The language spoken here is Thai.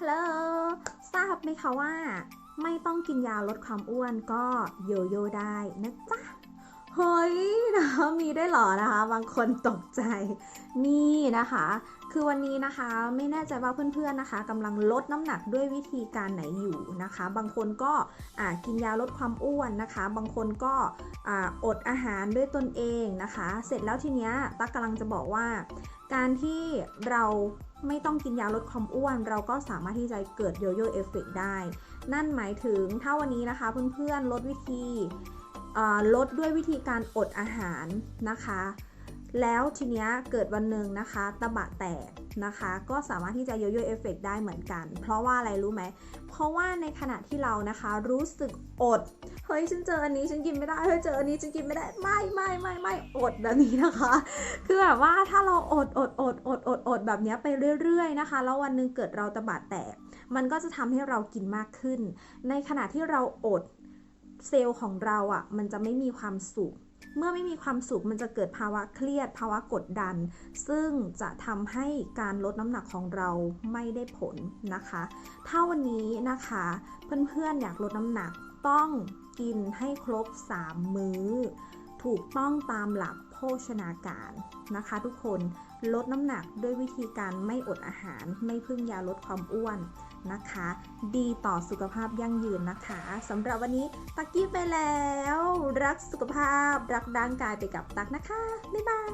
ฮัลโหลทราบไหมคะว่า ไม่ต้องกินยาลดความอ้วนก็โยโย่ได้นะจ๊ะเฮ้ยนะคะมีได้หรอนะคะ บางคนตกใจ นี่นะคะ คือวันนี้นะคะไม่แน่ใจว่าเพื่อนๆนะคะกำลังลดน้ำหนักด้วยวิธีการไหนอยู่นะคะ บางคนก็อ่ากินยาลดความอ้วนนะคะ บางคนก็อ่าอดอาหารด้วยตนเองนะคะ เสร็จแล้วทีเนี้ยตั๊กกำลังจะบอกว่า การที่เรา ไม่ต้องกินยาลดความอ้วน เราก็สามารถที่จะเกิดโยโย่เอฟเฟกได้ นั่นหมายถึงถ้าวันนี้นะคะเพื่อนๆลดวิธีลดด้วยวิธีการอดอาหารนะคะ แล้วทีเนี้ยเกิดวันหนึ่งนะคะตะบะแตกนะคะ ก็สามารถที่จะโยโย่เอฟเฟกได้เหมือนกัน เพราะว่าอะไรรู้ไหม เพราะว่าในขณะที่เรานะคะรู้สึกอด เฮ้ยฉันเจออันนี้ฉันกินไม่ได้เฮ้ยเจออันนี้ฉันกินไม่ได้ไม่ไม่ไม่ไม่อดแบบนี้นะคะ คือแบบว่าถ้าเราอดอดอดอดอดอดแบบนี้ไปเรื่อย ๆ นะคะ แล้ววันหนึ่งเกิดเราตะบะแตก มันก็จะทำให้เรากินมากขึ้น ในขณะที่เราอดเซลล์ของเราอะ่ะ มันจะไม่มีความสุขเมื่อไม่มีความสุขมันจะเกิดภาวะเครียด ภาวะกดดัน ซึ่งจะทำให้การลดน้ำหนักของเราไม่ได้ผลนะคะ ถ้าวันนี้นะคะ เพื่อนๆอยากลดน้ำหนัก ต้องกินให้ครบ 3 มื้อ ถูกต้องตามหลักโภชนาการนะคะ ทุกคนลดน้ำหนักด้วยวิธีการไม่อดอาหารไม่พึ่งยาลดความอ้วนนะคะ ดีต่อสุขภาพยั่งยืนนะคะสำหรับวันนี้ตักกี้ไปแล้ว รักสุขภาพ รักร่างกายไปกับตักนะคะ บ๊ายบาย